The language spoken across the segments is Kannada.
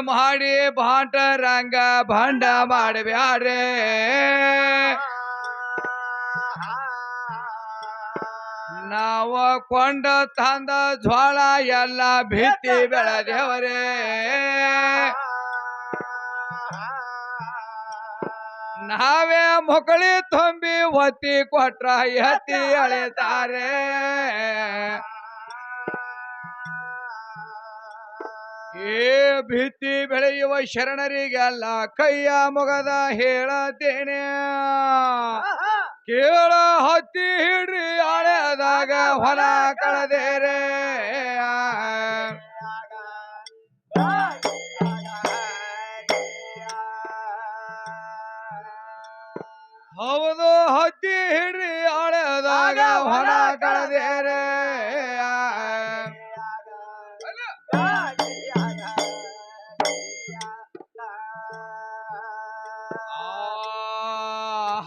ಮಾಡಿ ಬಾಂಟರಂಗ ಭಂಡ ಮಾಡಬ್ಯಾಡ್ರಿ ನಾವ ಕೊಂಡ ತಂದ ಜ್ವಾಳ ಎಲ್ಲ ಭೀತಿ ಬೆಳದೇವರೇ. ನಾವೇ ಮೊಕಳಿ ತುಂಬಿ ಒತ್ತಿ ಕೊಟ್ರ ಎತ್ತಿ ಅಳಿತಾರೆ ಏ ಭೀತಿ ಬೆಳೆಯುವ ಶರಣರಿಗೆಲ್ಲ ಕೈಯ ಮೊಗದ ಹೇಳತೇನೆ ಕೇಳ ಹತ್ತಿ ಹಿಡ್ರಿ ಹಳೆದಾಗ ಹೊಲ ಕಳೆದೇರೆ. ಹೌದು ಹತ್ತಿ ಹಿಡ್ರಿ ಆಳದಾಗ ಹೊಲ ಕಳೆದೇರೆ.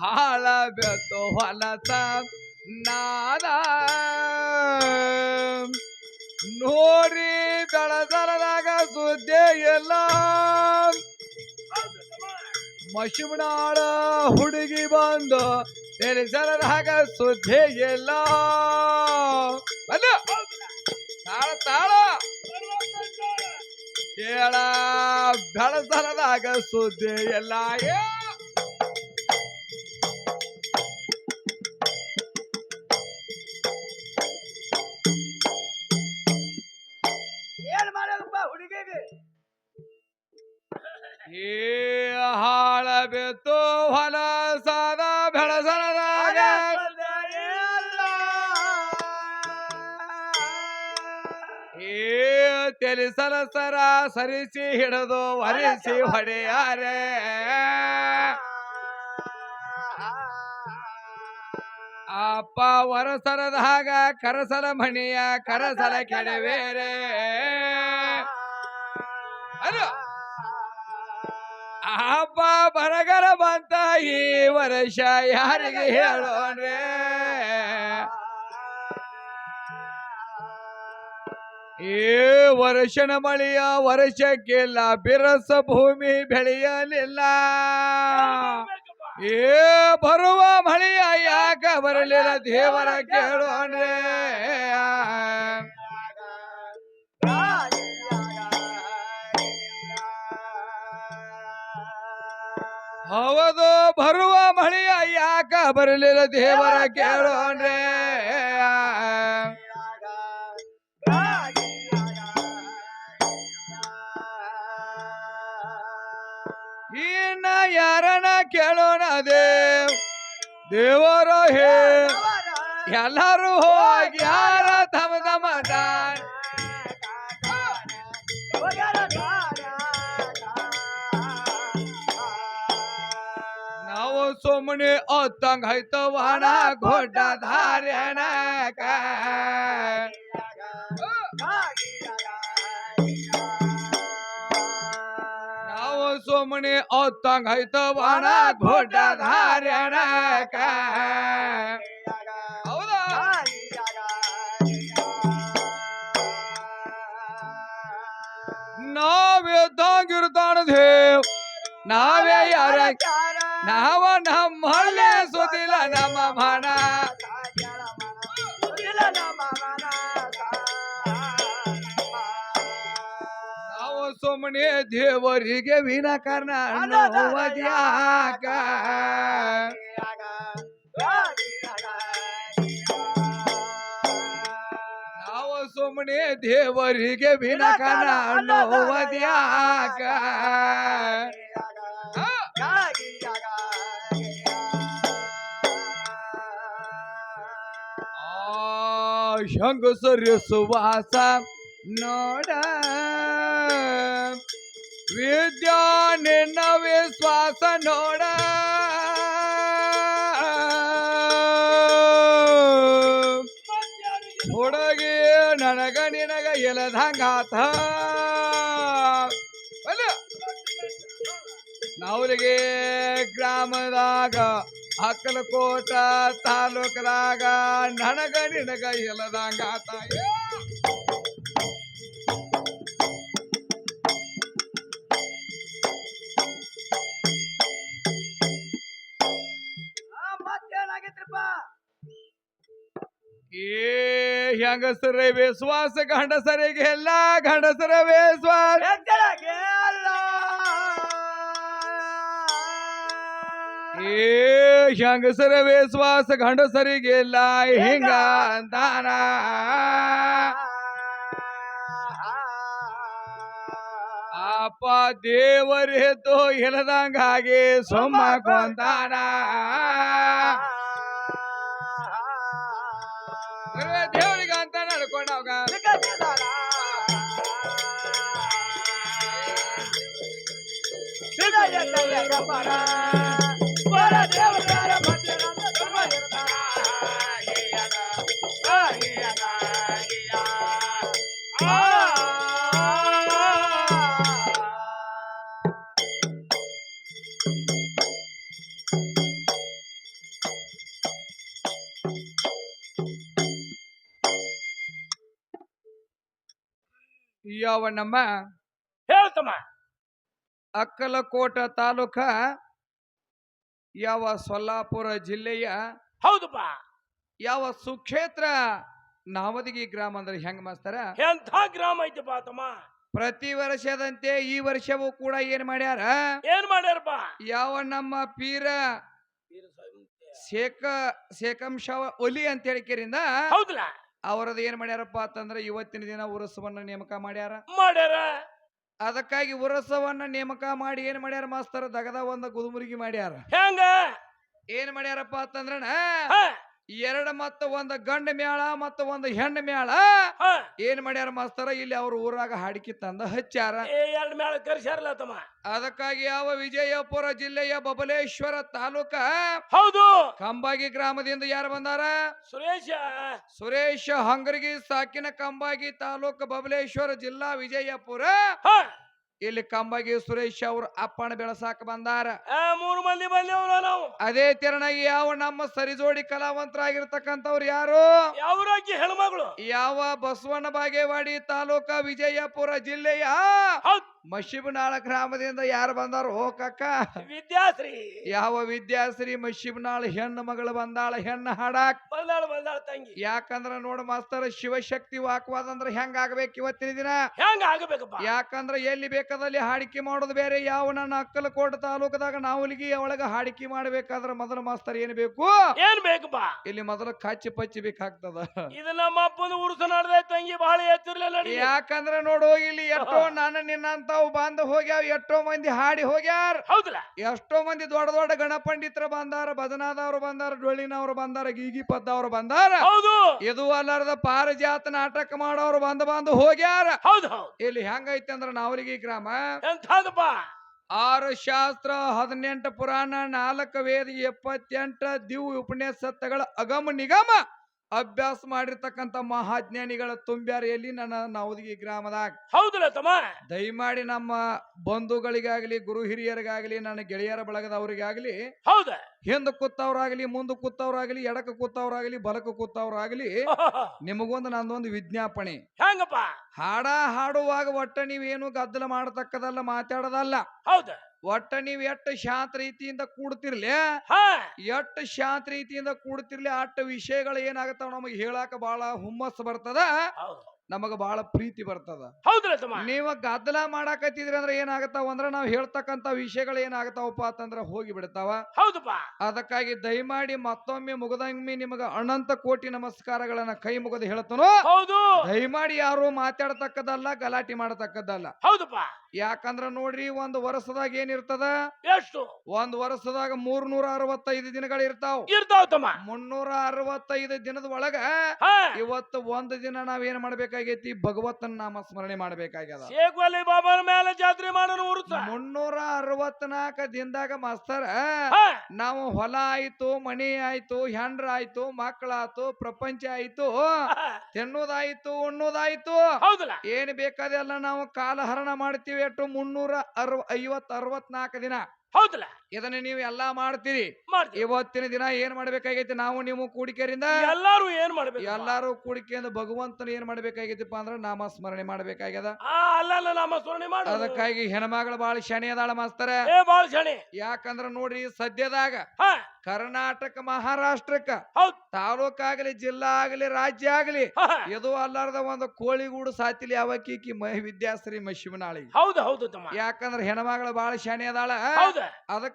ಹಾಳ ಬೆತ್ತು ಹೊಲಸ ನಾದ ನೋಡ್ರಿ ಬೆಳದರದಾಗ ಸುದ್ದಿ ಎಲ್ಲ ಮಶಿಮನಾಳ ಹುಡುಗಿ ಬಂದು ತಿಳಿಸರದಾಗ ಸುದ್ದಿ ಎಲ್ಲ ತಾಳ ತಾಳ. ಕೇಳ, ಬೆಳದರದಾಗ ಸುದ್ದಿ ಎಲ್ಲ ತಿಳಿಸಲ ಸರ ಸರಿಸಿ ಹಿಡಿದು ಹರಿಸಿ ಹೊಡೆಯಾರೆ ಅಪ್ಪ ವರಸರದಾಗ ಕರಸಲ ಮಣಿಯ ಕರಸಲ ಕೆಡವೇರೆ. ಅಲ್ಲ ಅಪ್ಪ ಬರಗರ ಬಂತ ಈ ವರ್ಷ ಯಾರಿಗೆ ಹೇಳೋಣ್ರೆ? ಏ ವರ್ಷನ ಮಳೆಯ ವರ್ಷಕ್ಕಿಲ್ಲ ಬಿರಸ ಭೂಮಿ ಬೆಳೆಯಲಿಲ್ಲ. ಏ ಬರುವ ಮಳೆಯ ಯಾಕ ಬರಲಿಲ್ಲ ದೇವರ ಕೇಳೋಣ್ರೆ ಹೌದು, ಬರುವ ಮಳೆಯ ಯಾಕ ಬರಲಿಲ್ಲ ದೇವರ ಕೇಳೋಣ್ರೆ ಯಾರನ ಕೇಳೋಣ ದೇವ್ ದೇವರ ಹೇ. ಎಲ್ಲರೂ ಹೋಗಿ ಯಾರ ತಮ ತಮ ನಾವು ಸುಮ್ಮನೆ ಅತ್ತಂಗ ಹೈತವಾಣ ಗೊಡ್ಡ ಧಾರ್ಯನಕ ನಾವು ಸುಮ್ಮನೆ ಅತ್ತಂಗ ಹೈತವಾಣ ಗೊಡ್ಡ ಧಾರ್ಯನಕ ಹೌದಾ? ನಾವೇ ತಾಂಗಿರ್ತಾನ ದೇವ್ ನಾವೇ ಯಾರ ನಾವ ನಮ್ಮಲ್ಲೇ ಸುದಿಲ್ಲ ನಮ್ಮ ಮನ. ಸುಮ್ಮನೆ ದೇವರಿಗೆ ವಿನಾಕಾರಣ ಅನ್ನುವುದ್ಯಾಕ ನಾವು ಸುಮ್ಮನೆ ದೇವರಿಗೆ ವಿನಾಕಾರಣ ಅನ್ನುವುದ್ಯಾಕ ಆ ಶಂಕುಸರ್ಯ ಸುವಾಸ ನೋಡ ವಿದ್ಯಾ ನಿನ್ನ ವಿಶ್ವಾಸ ನೋಡ. ಹುಡುಗಿ ನನಗ ನಿನಗ ಎಲದಂಗಾತ ಅಲ್ಲ, ನಾವ್ರಿಗೆ ಗ್ರಾಮದಾಗ, ಅಕ್ಕಲಕೋಟ ತಾಲೂಕದಾಗ ನನಗ ನಿನಗ ಎಲದಂಗಾತ ಏ ಹೆಂಗಸರ ವಿಶ್ವಾಸ ಗಂಡಸರಿಗೆ ಎಲ್ಲ ಗಂಡಸರ ವಿಶ್ವಾಸ. ಏ ಹೆಂಗಸರ ವಿಶ್ವಾಸ ಗಂಡಸರಿಗೆಲ್ಲ ಹಿಂಗ ಅಂತಾನ. ಅಪ್ಪ ದೇವರೆದ್ದು ಇಲ್ಲದಂಗಾಗಿ ಹಾಗೆ ಸೊಮ್ಮ ಕೊಂತಾನ. ಯಾವ ನಮ್ಮ ಹೇಳ್ತಮ್ಮ ಅಕ್ಕಲಕೋಟ ತಾಲೂಕ ಯಾವ ಸೊಲ್ಲಾಪುರ ಜಿಲ್ಲೆಯ ಹೌದಪ್ಪ. ಯಾವ ಸುಕ್ಷೇತ್ರ ನಾವದಗಿ ಗ್ರಾಮ ಅಂದ್ರೆ ಹೆಂಗ್ ಮಾಸ್ತರ? ಎಂಥ ಗ್ರಾಮ ಐತಪ್ಪ ತಮ್ಮ ಪ್ರತಿ ವರ್ಷದಂತೆ ಈ ವರ್ಷವೂ ಕೂಡ ಏನ್ ಮಾಡ್ಯಾರ? ಏನ್ ಮಾಡ್ಯಾರಪ್ಪ? ಯಾವ ನಮ್ಮ ಪೀರ ಶೇಖ ಶೇಖಂಶ ಒಲಿ ಅಂತ ಹೇಳಿಕೆರಿಂದ ಹೌದಲ್ಲ ಅವರದ್ದು ಏನ್ ಮಾಡ್ಯಾರಪ್ಪ ಅಂತಂದ್ರೆ ಇವತ್ತಿನ ದಿನ ಉರಸವನ್ನ ನೇಮಕ ಮಾಡ್ಯಾರ. ಮಾಡ್ಯಾರ? ಅದಕ್ಕಾಗಿ ಉರಸವನ್ನ ನೇಮಕ ಮಾಡಿ ಏನ್ ಮಾಡ್ಯಾರ ಮಾಸ್ತರ? ದಗದ ಒಂದ ಗುದುಮುರುಗಿ ಮಾಡ್ಯಾರ. ಹೆಂಗ? ಏನ್ ಮಾಡ್ಯಾರಪ್ಪ ಅಂತಂದ್ರಣ ಎರಡ ಮತ್ತ ಒಂದು ಗಂಡ ಮ್ಯಾಳ ಮತ್ತ ಒಂದು ಹೆಣ್ಣು ಮ್ಯಾಳ. ಏನ್ ಮಾಡ್ಯಾರ ಮಾಸ್ತರ? ಇಲ್ಲಿ ಅವ್ರ ಊರಾಗ ಹಾಡಿಕೆ ತಂದ ಹಚ್ಚಾರ. ಎರಡು ಮ್ಯಾಳ ಮೇಳ ಕರ್ಸ್ಯಾರಲ್ಲ ತಮ್ಮ. ಅದಕ್ಕಾಗಿ ಯಾವ ವಿಜಯಪುರ ಜಿಲ್ಲೆಯ ಬಬಲೇಶ್ವರ ತಾಲೂಕ ಹೌದು. ಕಂಬಾಗಿ ಗ್ರಾಮದಿಂದ ಯಾರು ಬಂದಾರ? ಸುರೇಶ. ಸುರೇಶ ಹಂಗರಗಿ ಸಾಕಿನ ಕಂಬಾಗಿ ತಾಲೂಕ ಬಬಲೇಶ್ವರ ಜಿಲ್ಲಾ ವಿಜಯಪುರ. ಇಲ್ಲಿ ಕಂಬಗಿ ಸುರೇಶ್ ಅವರು ಅಪ್ಪಣ ಬೆಳಸಾಕ ಬಂದಾರ. ಮೂರು ಮಂದಿ ಬಂದೇವ್ರ ನಾವು. ಅದೇ ತೆರನಾಗಿ ಯಾವ ನಮ್ಮ ಸರಿಜೋಡಿ ಕಲಾವಂತರಾಗಿರ್ತಕ್ಕಂಥವ್ರು ಯಾರು? ಯಾವ್ರಾಕಿ ಹೆಣ್ಮಗಳು? ಯಾವ ಬಸವಣ್ಣ ಬಾಗೇವಾಡಿ ತಾಲೂಕ ವಿಜಯಪುರ ಜಿಲ್ಲೆಯ ಮಶಿಬನಾಳ ಗ್ರಾಮದಿಂದ ಯಾರು ಬಂದಾರ ಹೋ ಕಕ್ಕ ವಿದ್ಯಾಶ್ರೀ. ಯಾವ ವಿದ್ಯಾಶ್ರೀ ಮಶಿಬನಾಳ ಹೆಣ್ಣು ಮಗಳು ಬಂದಾಳ ಹೆಣ್ಣು ಹಾಡಾಕ್? ಬಂದಾಳ ಬಂದಾಳ ತಂಗಿ. ಯಾಕಂದ್ರ ನೋಡ ಮಾಸ್ತರ ಶಿವಶಕ್ತಿ ವಾಕ್ವಾದ ಅಂದ್ರೆ ಹೆಂಗ ಆಗ್ಬೇಕು ಇವತ್ತಿನ ದಿನ? ಹೆಂಗ ಆಗಬೇಕಪ್ಪ? ಯಾಕಂದ್ರ ಎಲ್ಲಿ ಬೇಕಾದಲ್ಲಿ ಹಾಡಿಕೆ ಮಾಡೋದು ಬೇರೆ ಯಾವ ನನ್ನ ಅಕ್ಕಲಕೋಟ ತಾಲೂಕದಾಗ ನಾವುಲಿಗಿ ಒಳಗ ಹಾಡಿಕೆ ಮಾಡ್ಬೇಕಾದ್ರ ಮೊದಲ ಮಾಸ್ತರ್ ಏನ್ ಬೇಕು? ಏನ್ ಬೇಕಪ್ಪ? ಇಲ್ಲಿ ಮೊದಲ ಕಚ್ಚಿ ಪಚ್ಚಿ ಬೇಕಾಗ್ತದ. ಇದು ನಮ್ಮ ಅಪ್ಪನ ಉರುಸ ನಡೆದ ತಂಗಿ ಬಹಳ ಎತ್ತಿರ್ಲಿಲ್ಲ ಯಾಕಂದ್ರ ನೋಡು ಇಲ್ಲಿ ಎಷ್ಟೋ ನಾನು ನಿನ್ನಂತಾವ್ ಬಂದು ಹೋಗ್ಯಾವ ಎಷ್ಟೋ ಮಂದಿ ಹಾಡಿ ಹೋಗ್ಯಾರ. ಹೌದಲ್ಲ? ಎಷ್ಟೋ ಮಂದಿ ದೊಡ್ಡ ದೊಡ್ಡ ಗಣಪಂಡಿತ್ರ ಬಂದಾರ ಭಜನಾದವ್ರು ಬಂದಾರ ಡೊಳ್ಳಿನವ್ರು ಬಂದಾರ ಗೀಗಿ ಪದ್ದವ್ರು ಬಂದಾರ. ಹೌದು. ಇದು ಅಲ್ಲಾರದ ಪಾರಿಜಾತ ನಾಟಕ ಮಾಡೋರು ಬಂದು ಬಂದು ಹೋಗ್ಯಾರ. ಹೌದು ಹೌದು. ಇಲ್ಲಿ ಹೆಂಗೈತೆ ಅಂದ್ರ ಈ ಗ್ರಾಮ? ಎಂಥದಪ್ಪ? ಆರು ಶಾಸ್ತ್ರ ಹದಿನೆಂಟು ಪುರಾಣ ನಾಲ್ಕು ವೇದ ಎಪ್ಪತ್ತೆಂಟ ದಿವ್ ಉಪನ್ಯಾಸಗಳ ಅಗಮ ನಿಗಮ. ಅಭ್ಯಾಸ ಮಾಡಿರ್ತಕ್ಕಂತ ಮಹಾಜ್ಞಾನಿಗಳ ತುಂಬ್ಯಾರ ಎಲ್ಲಿ ನನ್ನ ನಾವದಗಿ ಗ್ರಾಮದಾಗ. ಹೌದಲ್ಲ ತಮ್ಮ? ದಯಮಾಡಿ ನಮ್ಮ ಬಂಧುಗಳಿಗಾಗಲಿ ಗುರು ಹಿರಿಯರಿಗಾಗಲಿ ನನ್ನ ಗೆಳೆಯರ ಬಳಗದವರಿಗಾಗಲಿ ಹೌದ? ಹಿಂದ ಕೂತವ್ರಾಗಲಿ ಮುಂದೆ ಕೂತವ್ರಾಗ್ಲಿ ಎಡಕ ಕೂತವ್ರಾಗಲಿ ಬಲಕ ಕೂತವ್ರಾಗ್ಲಿ ನಿಮಗೊಂದು ನಂದೊಂದು ವಿಜ್ಞಾಪನೆ. ಹೆಂಗಪ್ಪ? ಹಾಡ ಹಾಡುವಾಗ ಒಟ್ಟ ನೀವೇನು ಗದ್ದಲ ಮಾಡತಕ್ಕದಲ್ಲ ಮಾತಾಡೋದಲ್ಲ. ಹೌದ? ಒಟ್ಟ ನೀವ್ ಎಷ್ಟು ಶಾಂತ ರೀತಿಯಿಂದ ಕೂಡ್ತಿರ್ಲಿ ಎಷ್ಟು ಶಾಂತ ರೀತಿಯಿಂದ ಕೂಡ್ತಿರ್ಲಿ ಅಟ್ಟ ವಿಷಯಗಳು ಏನಾಗತ್ತಾವ ನಮಗೆ ಹೇಳಾಕ ಬಹಳ ಹುಮ್ಮಸ್ ಬರ್ತದ ನಮಗ ಬಹಳ ಪ್ರೀತಿ ಬರ್ತದ. ನೀವ ಗದ್ದಲ ಮಾಡಾಕತ್ತಿದ್ರಿ ಅಂದ್ರೆ ಏನಾಗತ್ತಾವ ಅಂದ್ರ ನಾವ್ ಹೇಳ್ತಕ್ಕಂತ ವಿಷಯಗಳು ಏನಾಗತ್ತಾವಪ್ಪ ಅಂತಂದ್ರ ಹೋಗಿ ಬಿಡ್ತಾವ. ಅದಕ್ಕಾಗಿ ದಯಮಾಡಿ ಮತ್ತೊಮ್ಮೆ ಮುಗದಂಗ್ಮಿ ನಿಮಗ ಅನಂತ ಕೋಟಿ ನಮಸ್ಕಾರಗಳನ್ನ ಕೈ ಮುಗದು ಹೇಳ್ತಾನೋ. ದಯಮಾಡಿ ಯಾರು ಮಾತಾಡತಕ್ಕದಲ್ಲ ಗಲಾಟೆ ಮಾಡತಕ್ಕದ್ದಲ್ಲ. ಹೌದಪ್ಪ. ಯಾಕಂದ್ರ ನೋಡ್ರಿ ಒಂದ್ ವರ್ಷದಾಗ ಏನಿರ್ತದ? ಎಷ್ಟು? ಒಂದ್ ವರ್ಷದಾಗ ಮೂರ್ನೂರ ಅರವತ್ತೈದು ದಿನಗಳು ಇರ್ತಾವ ಇರ್ತಾವ ತಮ್ಮ. ಮುನ್ನೂರ ಅರವತ್ತೈದು ದಿನದ ಒಳಗ ಇವತ್ತು ಒಂದ್ ದಿನ ನಾವ್ ಏನ್ ಮಾಡ್ಬೇಕಾಗೈತಿ? ಭಗವತನ ನಾಮ ಸ್ಮರಣೆ ಮಾಡ್ಬೇಕಾಗ್ಯದ. ಶೇಖ್ ಬಾಬಾ ಬಾಬಾನ ಮೇಲೆ ಜಾತ್ರೆ ಮಾಡೋನು ಉರುಸ ಮುನ್ನೂರ ಅರವತ್ನಾಲ್ಕ ದಿನದಾಗ ಮಾಸ್ತರ ನಾವು ಹೊಲ ಆಯ್ತು ಮನಿ ಆಯ್ತು ಹೆಂಡ್ರ ಆಯ್ತು ಮಕ್ಕಳಾಯ್ತು ಪ್ರಪಂಚ ಆಯ್ತು ತಿನ್ನೋದಾಯ್ತು ಉಣ್ಣೋದಾಯ್ತು. ಏನ್ ಬೇಕಾದೆಲ್ಲ ನಾವು ಕಾಲಹರಣ ಮಾಡ್ತೀವಿ. ಎಷ್ಟು ಮುನ್ನೂರ ಅರವ ಐವತ್ ಅರವತ್ನಾಲ್ಕು ದಿನ. ಹೌದಲ್ಲ? ಇದನ್ನ ನೀವು ಎಲ್ಲಾ ಮಾಡ್ತೀರಿ. ಮಾಡ್ತೀವಿ. ಇವತ್ತಿನ ದಿನ ಏನ್ ಮಾಡ್ಬೇಕಾಗೈತಿ? ನಾವು ನೀವು ಕೂಡಿಕೆರಿಂದ ಎಲ್ಲಾರು ಏನ್ ಮಾಡ್ಬೇಕು? ಎಲ್ಲಾರು ಕೂಡಿಕೆಯಿಂದ ಭಗವಂತನ ಏನ್ ಮಾಡ್ಬೇಕಾಗೈತಿಪ್ಪ ಅಂದ್ರ ನಾಮ ಸ್ಮರಣೆ ಮಾಡ್ಬೇಕಾಗ್ಯದ. ಆ ಅಲ್ಲ ನಾಮ ಸ್ಮರಣೆ ಮಾಡು. ಅದಕ್ಕಾಗಿ ಹೆಣ್ಮಗಳು ಬಾಳ ಶನಿ ಅದಾಳ ಮಾಸ್ತರ. ಏ ಬಾಳ ಶಣಿ. ಯಾಕಂದ್ರ ನೋಡ್ರಿ ಸದ್ಯದಾಗ ಹಾ. ಕರ್ನಾಟಕ ಮಹಾರಾಷ್ಟ್ರಕ್ಕ ಹೌದ್. ತಾಲೂಕಾಗಲಿ ಜಿಲ್ಲಾ ಆಗಲಿ ರಾಜ್ಯ ಆಗಲಿ ಹಾ, ಹಾ. ಇದು ಅಲ್ಲಾರ್ದ ಒಂದು ಕೋಳಿಗೂಡು ಸಾತಿಲಿ ಯಾವಕ್ಕೀಕಿ ಮೈ ವಿದ್ಯಾಶ್ರೀ ಮಶಿವನಾಳಿ ಹೌದು ಹೌದು ತಮ್ಮ. ಯಾಕಂದ್ರ ಹೆಣ್ಮಗಳು ಬಾಳ ಶಾಣೆ ಅದಾಳ. ಹೌದ.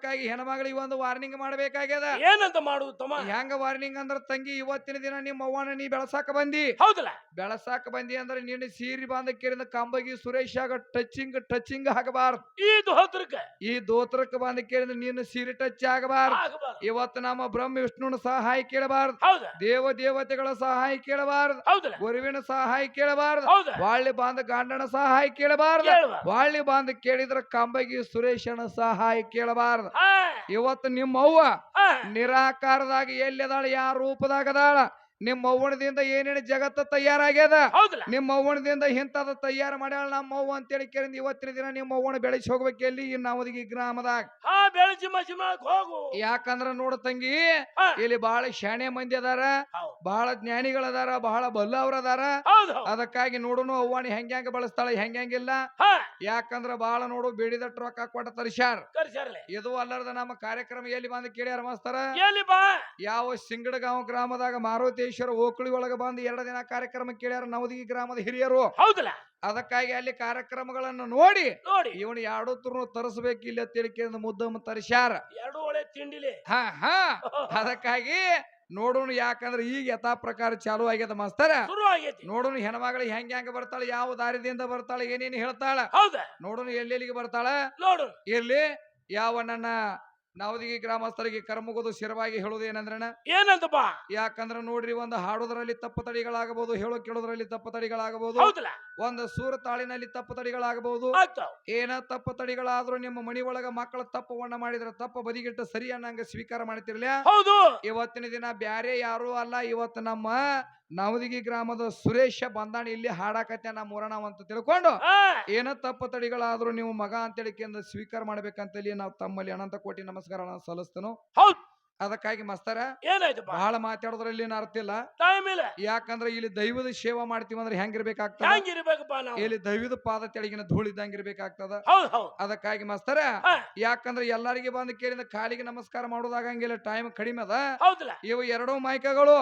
ಅದಕ್ಕಾಗಿ ಹೆಣ್ಮಗಳಿಗೆ ಒಂದು ವಾರ್ನಿಂಗ್ ಮಾಡ್ಬೇಕಾಗ್ಯದ? ಏನಂತ ಮಾಡುದು ತಮ್ಮ? ಹೆಂಗ ವಾರ್ನಿಂಗ್ ಅಂದ್ರ ತಂಗಿ ಇವತ್ತಿನ ದಿನ ನಿಮ್ಮ ಅವ್ವನ ನೀ ಬೆಳಸಾಕ ಬಂದಿ? ಹೌದಲ್ಲ? ಬೆಳಸಾಕ ಬಂದಿ ಅಂದ್ರೆ ನೀನು ಸೀರಿ ಬಾಂಧ ಕೇರಿಂದ ಕಂಬಗಿ ಸುರೇಶ್ ಆಗ ಟಚಿಂಗ್ ಟಚಿಂಗ್ ಆಗಬಾರ್ದು. ಈ ದೋತ್ರಕ್ಕ? ಈ ದೋತ್ರಕ್ಕೆ ಬಂದ ಕೇಳಿದ್ರೆ ನೀನು ಸೀರೆ ಟಚ್ ಆಗಬಾರ್ದು. ಇವತ್ತು ನಮ್ಮ ಬ್ರಹ್ಮ ವಿಷ್ಣುನ ಸಹಾಯ ಕೇಳಬಾರ್ದು. ದೇವ ದೇವತೆಗಳ ಸಹಾಯ ಕೇಳಬಾರ್ದು. ಗುರುವಿನ ಸಹಾಯ ಕೇಳಬಾರ್ದು. ವಾಳ್ಳಿ ಬಾಂಧ ಗಂಡನ ಸಹಾಯ ಕೇಳಬಾರ್ದು. ವಾಳ್ಳಿ ಬಾಂಧ ಕೇಳಿದ್ರ ಕಂಬಗಿ ಸುರೇಶನ ಸಹಾಯ ಕೇಳಬಾರ್ದು. ಇವತ್ತು ನಿಮ್ಮ ಅವ್ವ ಎಲ್ಲಿದಾಳೆ ನಿರಾಕಾರದಾಗ ಎಲ್ಲಿದಾಳ ಯಾವ ರೂಪದಾಗ ಅದಾಳ? ನಿಮ್ಮ ಅವ್ವಣದಿಂದ ಏನೇನು ಜಗತ್ತ ತಯಾರಾಗ್ಯದ? ಹೌದಲ್ಲ. ನಿಮ್ಮ ಅವ್ವಣದಿಂದ ಇಂಥದ ತಯಾರು ಮಾಡ್ಯಾಳ ನಮ್ಮ ಅವ್ವ ಅಂತೇಳಿ ಕೇಳಿದ ಇವತ್ತಿನ ದಿನ ನಿಮ್ಮ ಅವ್ವನ ಬೆಳೆಸಿ ಹೋಗ್ಬೇಕು ಎಲ್ಲಿ? ಈ ನವದಗಿ ಗ್ರಾಮದಾಗ. ಹಾ ಮಾಡಕ್ ಹೋಗು. ಯಾಕಂದ್ರ ನೋಡ ತಂಗಿ ಇಲ್ಲಿ ಬಹಳ ಶಾಣೆ ಮಂದಿ ಅದಾರ ಬಹಳ ಜ್ಞಾನಿಗಳದಾರ ಬಹಳ ಬಲ್ಲವ್ರ ಅದಾರ. ಅದಕ್ಕಾಗಿ ನೋಡುನು ಅವ್ವಾಣಿ ಹೆಂಗ್ಯಾಂಗ ಹೆಂಗ್ ಬಳಸ್ತಾಳ ಹೆಂಗ್ಯಾಂಗಿಲ್ಲ ಯಾಕಂದ್ರ ಬಹಳ ನೋಡು ಬೇಡಿದ ರೊಕ್ಕ ಕೊಟ್ಟ ತರಿಸ್ಯಾರ. ಇದು ಅಲ್ಲರದ ನಮ್ಮ ಕಾರ್ಯಕ್ರಮ ಎಲ್ಲಿ ಬಂದು ಕೇಳಿ ಅರ್ಮಸ್ತಾರ ಯಾವ ಸಿಂಗಡಗಾಂವ್ ಗ್ರಾಮದಾಗ ಮಾರುತೇಶ್ವರ ಓಕಳಿ ಒಳಗ ಬಂದು ಎರಡು ದಿನ ಕಾರ್ಯಕ್ರಮ ಕೇಳ್ಯಾರ ನವದಗಿ ಗ್ರಾಮದ ಹಿರಿಯರು. ಹೌದಲ್ಲ? ಅದಕ್ಕಾಗಿ ಅಲ್ಲಿ ಕಾರ್ಯಕ್ರಮಗಳನ್ನು ನೋಡಿ ನೋಡಿ. ಇವನು ಎರಡು ತುರ್ನು ತರಿಸ್ಬೇಕು ಇಲ್ಲ ತಿಳ್ಕೊಂಡು ಮುದ್ದಮ್ಮ ತರಿಸ್ಯಾರ. ಎರಡು ಒಳ್ಳೆ ತಿಂಡಿಲಿ. ಹಾ ಹಾ. ಅದಕ್ಕಾಗಿ ನೋಡೋಣ ಯಾಕಂದ್ರೆ ಈಗ ಯಥಾ ಪ್ರಕಾರ ಚಾಲು ಆಗ್ಯದ ಮಾಸ್ತರ. ಶುರು ಆಗೈತಿ. ನೋಡೋಣ ಹೆಣ್ಮಗಳು ಹೆಂಗ್ ಹೆಂಗ ಬರ್ತಾಳೆ ಯಾವ ದಾರಿದಿಂದ ಬರ್ತಾಳೆ ಏನೇನು ಹೇಳ್ತಾಳ. ಹೌದ? ನೋಡೋಣ ಎಲ್ಲೆಲ್ಲಿಗೆ ಬರ್ತಾಳ? ನೋಡು ಇರ್ಲಿ ಯಾವ ನನ್ನ ನವದಗಿ ಗ್ರಾಮಸ್ಥರಿಗೆ ಕರ್ಮುಗದು ಶಿರವಾಗಿ ಹೇಳುದು ಏನಂದ್ರಣ ಏನಂತಪ್ಪ ಯಾಕಂದ್ರ ನೋಡ್ರಿ ಒಂದು ಹಾಡೋದ್ರಲ್ಲಿ ತಪ್ಪು ತಡಿಗಳಾಗಬಹುದು ಹೇಳೋ ಕೇಳೋದ್ರಲ್ಲಿ ತಪ್ಪು ತಡಿಗಳಾಗಬಹುದು ಹೌದಲ್ಲ? ಒಂದು ಸೂರ ತಾಳಿನಲ್ಲಿ ತಪ್ಪು ತಡಿಗಳಾಗಬಹುದು. ಏನ ತಪ್ಪು ತಡಿಗಳಾದ್ರೂ ನಿಮ್ಮ ಮನಿ ಒಳಗ ಮಕ್ಕಳ ತಪ್ಪವನ್ನ ಮಾಡಿದ್ರ ತಪ್ಪ ಬದಿಗಿಟ್ಟು ಸರಿ ಅನ್ನಂಗ ಸ್ವೀಕಾರ ಮಾಡ್ತಿರ್ಲ ಹೌದು. ಇವತ್ತಿನ ದಿನ ಬ್ಯಾರೆ ಯಾರು ಅಲ್ಲ ಇವತ್ತು ನಮ್ಮ ನವದಗಿ ಗ್ರಾಮದ ಸುರೇಶ ಬಂದಾಣಿ ಇಲ್ಲಿ ಹಾಡಾಕತ್ತೆ ನಮ್ಮ ಮೂರಣ ಅಂತ ತಿಳ್ಕೊಂಡು ಏನ ತಪ್ಪು ತಡಿಗಳಾದ್ರೂ ನೀವು ಮಗ ಅಂತೇಳಿ ಕೇಂದ್ರ ಸ್ವೀಕಾರ ಮಾಡ್ಬೇಕಂತೇಳಿ ನಾವು ತಮ್ಮಲ್ಲಿ ಅನಂತ ಕೋಟಿ ನಮಸ್ಕಾರ ಸಲ್ಲಿಸ್ತೇನೋ. ಹೌದ್. ಅದಕ್ಕಾಗಿ ಮಸ್ತರ ಏನಾಯ್ತು ಬಹಳ ಮಾತಾಡೋದ್ರಲ್ಲಿ ಏನು ಅರ್ಥ ಇಲ್ಲ. ಟೈಮ್ ಇಲ್ಲ ಯಾಕಂದ್ರೆ ಇಲ್ಲಿ ದೈವದ ಸೇವಾ ಮಾಡ್ತೀವಿ ಅಂದ್ರೆ ಹೆಂಗಿರ್ಬೇಕಾಗ್ತದೆ? ಹೆಂಗಿರ್ಬೇಕಪ್ಪ ನಾವು? ಇಲ್ಲಿ ದೈವದ ಪಾದ ತೆಳಗಿನ ಧೂಳು ಇದ್ದಂಗಿರ್ಬೇಕಾಗ್ತದ? ಹೌದು ಹೌದ್. ಅದಕ್ಕಾಗಿ ಮಸ್ತರ ಯಾಕಂದ್ರೆ ಎಲ್ಲರಿಗೆ ಬಂದು ಕೇಳಿದ ಕಾಲಿಗೆ ನಮಸ್ಕಾರ ಮಾಡೋದಾಗಂಗಿಲ್ಲ ಟೈಮ್ ಕಡಿಮೆ ಅದ. ಹೌದಲ್ಲ. ಇವು ಎರಡೂ ಮಾಯ್ಕಗಳು.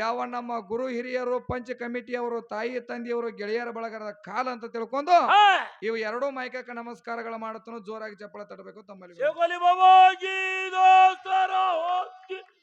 ಯಾವ ನಮ್ಮ ಗುರು ಹಿರಿಯರು ಪಂಚ ಕಮಿಟಿಯವರು ತಾಯಿ ತಂದೆಯವರು ಗೆಳೆಯರ ಬಳಗರದ ಕಾಲ ಅಂತ ತಿಳ್ಕೊಂಡು ಇವು ಎರಡೂ ಮೈಕಕ್ಕೆ ನಮಸ್ಕಾರಗಳು ಮಾಡುತ್ತನು ಜೋರಾಗಿ ಚಪ್ಪಳ ತಡಬೇಕು ತಮ್ಮಲ್ಲಿ. ಜೋಗೋಲಿ God